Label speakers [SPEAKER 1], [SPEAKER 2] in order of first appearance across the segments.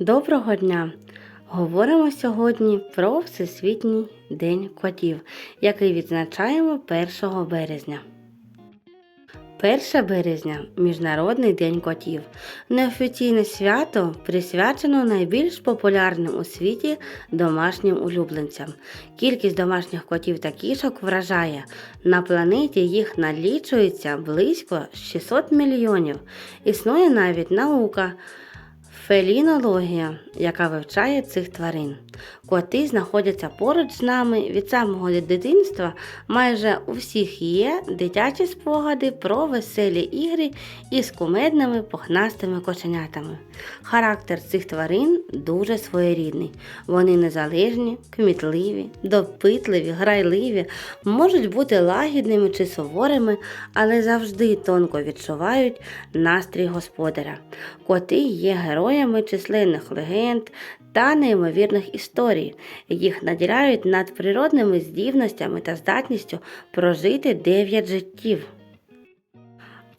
[SPEAKER 1] Доброго дня! Говоримо сьогодні про Всесвітній день котів, який відзначаємо 1 березня. 1 березня Міжнародний день котів. Неофіційне свято присвячено найбільш популярним у світі домашнім улюбленцям. Кількість домашніх котів та кішок вражає. На планеті їх налічується близько 600 мільйонів. Існує навіть наука. Фелінологія, яка вивчає цих тварин. Коти знаходяться поруч з нами від самого дитинства. Майже у всіх є дитячі спогади про веселі ігри із кумедними пухнастими кошенятами. Характер цих тварин дуже своєрідний. Вони незалежні, кмітливі, допитливі, грайливі, можуть бути лагідними чи суворими, але завжди тонко відчувають настрій господаря. Коти є героями численних легенд та неймовірних історій. Їх наділяють надприродними здібностями та здатністю прожити 9 життів.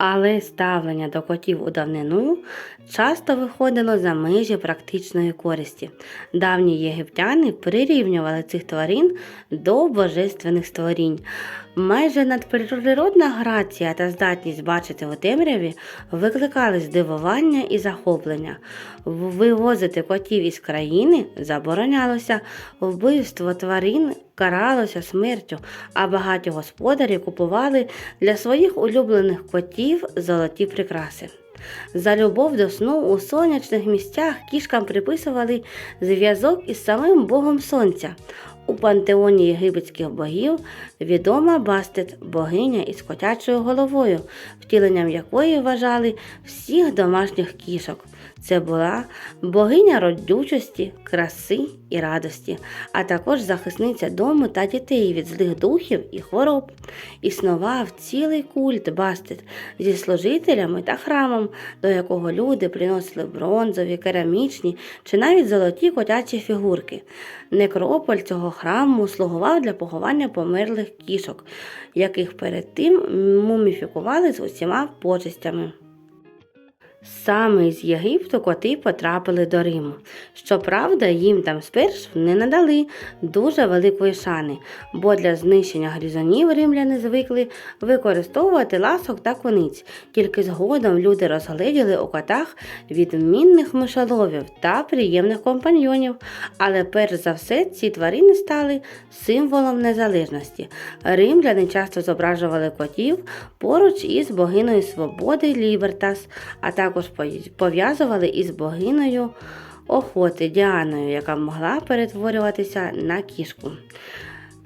[SPEAKER 1] Але ставлення до котів у давнину часто виходило за межі практичної користі. Давні єгиптяни прирівнювали цих тварин до божественних створінь. Майже надприродна грація та здатність бачити у темряві викликали здивування і захоплення. Вивозити котів із країни заборонялося, вбивство тварин каралося смертю, а багаті господарі купували для своїх улюблених котів золоті прикраси. За любов до сну у сонячних місцях кішкам приписували зв'язок із самим Богом Сонця. У пантеоні єгипетських богів відома Бастет, богиня із котячою головою, втіленням якої вважали всіх домашніх кішок. Це була богиня родючості, краси і радості, а також захисниця дому та дітей від злих духів і хвороб. Існував цілий культ Бастет зі служителями та храмом, до якого люди приносили бронзові, керамічні чи навіть золоті котячі фігурки. Некрополь цього храму слугував для поховання померлих кішок, яких перед тим муміфікували з усіма почестями. Саме з Єгипту коти потрапили до Риму. Щоправда, їм там спершу не надали дуже великої шани, бо для знищення грізонів римляни звикли використовувати ласок та кониць. Тільки згодом люди розгледіли у котах відмінних мишоловів та приємних компаньйонів. Але перш за все ці тварини стали символом незалежності. Римляни часто зображували котів поруч із богиною свободи Лібертас, а також пов'язували із богиною охоти Діаною, яка могла перетворюватися на кішку.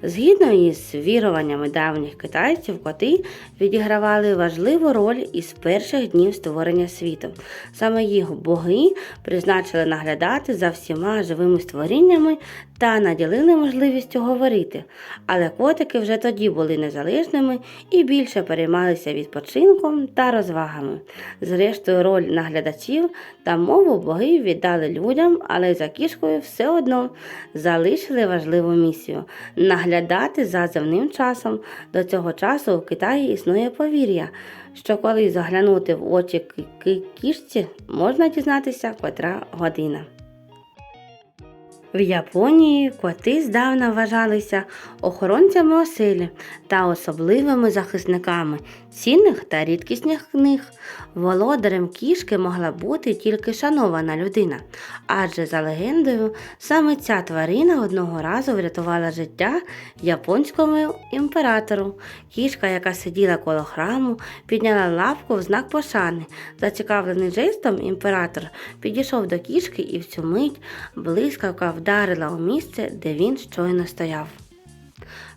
[SPEAKER 1] Згідно із віруваннями давніх китайців, коти відігравали важливу роль із перших днів створення світу. Саме їх боги призначили наглядати за всіма живими створіннями та наділили можливістю говорити. Але котики вже тоді були незалежними і більше переймалися відпочинком та розвагами. Зрештою, роль наглядачів та мову боги віддали людям, але за кішкою все одно залишили важливу місію наглядати за земним часом. До цього часу в Китаї існує повір'я, що коли заглянути в очі кішці, можна дізнатися, котра година. В Японії коти здавна вважалися охоронцями оселі та особливими захисниками цінних та рідкісних книг. Володарем кішки могла бути тільки шанована людина, адже за легендою саме ця тварина одного разу врятувала життя японському імператору. Кішка, яка сиділа коло храму, підняла лапку в знак пошани. Зацікавлений жестом імператор підійшов до кішки і в цю мить блискавка вдарила у місце, де він щойно стояв.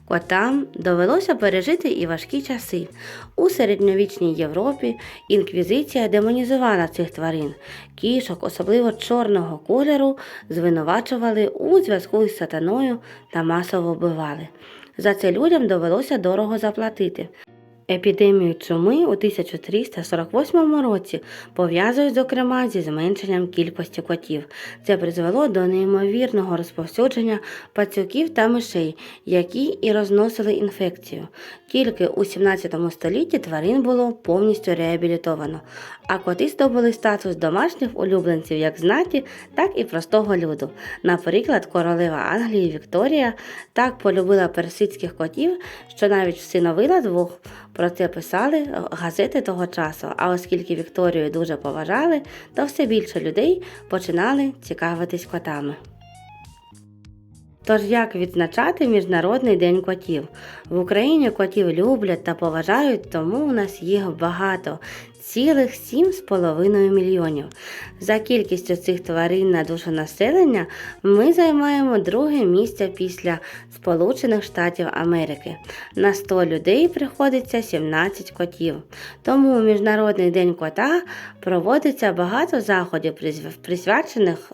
[SPEAKER 1] Котам довелося пережити і важкі часи. У середньовічній Європі інквізиція демонізувала цих тварин. Кішок, особливо чорного кольору, звинувачували у зв'язку із сатаною та масово вбивали. За це людям довелося дорого заплатити. Епідемію чуми у 1348 році пов'язують, зокрема, зі зменшенням кількості котів. Це призвело до неймовірного розповсюдження пацюків та мишей, які і розносили інфекцію. Тільки у 17 столітті тварин було повністю реабілітовано, а коти здобули статус домашніх улюбленців як знаті, так і простого люду. Наприклад, королева Англії Вікторія так полюбила персидських котів, що навіть всиновила двох. Про це писали газети того часу. А оскільки Вікторію дуже поважали, то все більше людей починали цікавитись котами. Тож як відзначати Міжнародний день котів? В Україні котів люблять та поважають, тому у нас їх багато цілих 7,5 мільйонів. За кількістю цих тварин на душу населення ми займаємо друге місце після Сполучених Штатів Америки. На 100 людей приходиться 17 котів. Тому у Міжнародний день кота проводиться багато заходів, присв- присвячених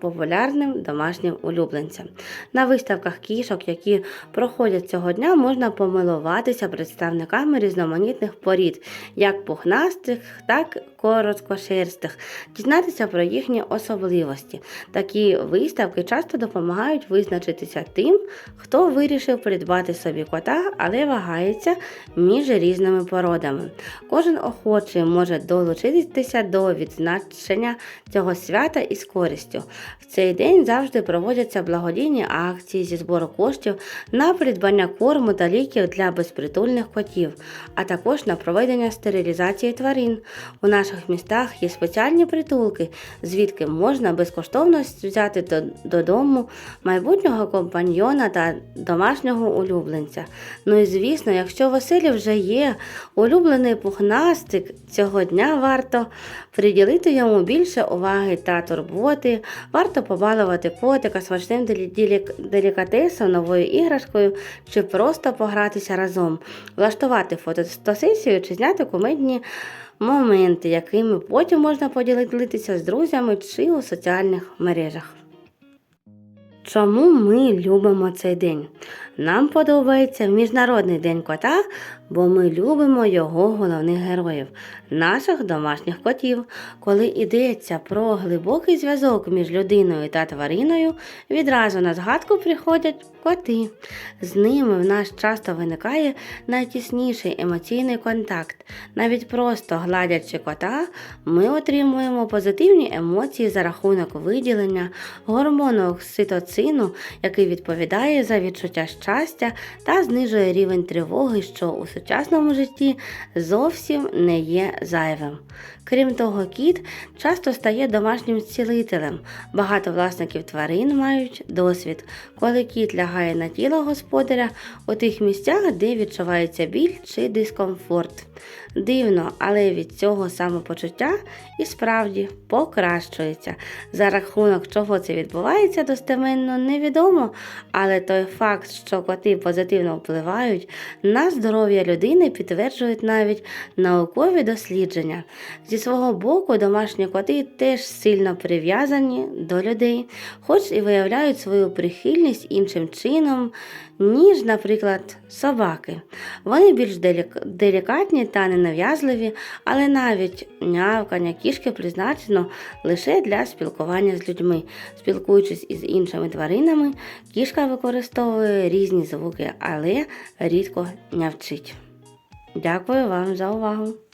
[SPEAKER 1] популярним домашнім улюбленцям. На виставках кішок, які проходять цього дня, можна помилуватися представниками різноманітних порід, як пухнастих, так і короткошерстих, дізнатися про їхні особливості. Такі виставки часто допомагають визначитися тим, хто вирішив придбати собі кота, але вагається між різними породами. Кожен охочий може долучитися до відзначення цього свята із користю. В цей день завжди проводяться благодійні акції зі збору коштів на придбання корму та ліків для безпритульних котів, а також на проведення стерилізації тварин. У наших містах є спеціальні притулки, звідки можна безкоштовно взяти додому майбутнього компаньйона та домашнього улюбленця. Ну і звісно, якщо в оселі вже є улюблений пухнастик, цього дня варто приділити йому більше уваги та турботи. Варто побалувати котика смачним делі- делікатесом, новою іграшкою чи просто погратися разом, влаштувати фотосесію чи зняти кумедні моменти, якими потім можна поділитися з друзями чи у соціальних мережах. Чому ми любимо цей день? Нам подобається Міжнародний день кота, бо ми любимо його головних героїв, наших домашніх котів. Коли йдеться про глибокий зв'язок між людиною та твариною, відразу на згадку приходять коти. З ними в нас часто виникає найтісніший емоційний контакт. Навіть просто гладячи кота, ми отримуємо позитивні емоції за рахунок виділення гормону окситоцину, який відповідає за відчуття щастя та знижує рівень тривоги, що у сучасному житті зовсім не є зайвим. Крім того, кіт часто стає домашнім цілителем. Багато власників тварин мають досвід, коли кіт лягає на тіло господаря у тих місцях, де відчувається біль чи дискомфорт. Дивно, але від цього самопочуття і справді покращується. За рахунок чого це відбувається, достеменно невідомо, але той факт, що коти позитивно впливають на здоров'я людини, підтверджують навіть наукові дослідження. Зі свого боку, домашні коти теж сильно прив'язані до людей, хоч і виявляють свою прихильність іншим чином, ніж, наприклад, собаки. Вони більш делікатні та ненав'язливі, але навіть нявкання кішки призначено лише для спілкування з людьми. Спілкуючись із іншими тваринами, кішка використовує різні звуки, але рідко нявчить. Дякую вам за увагу!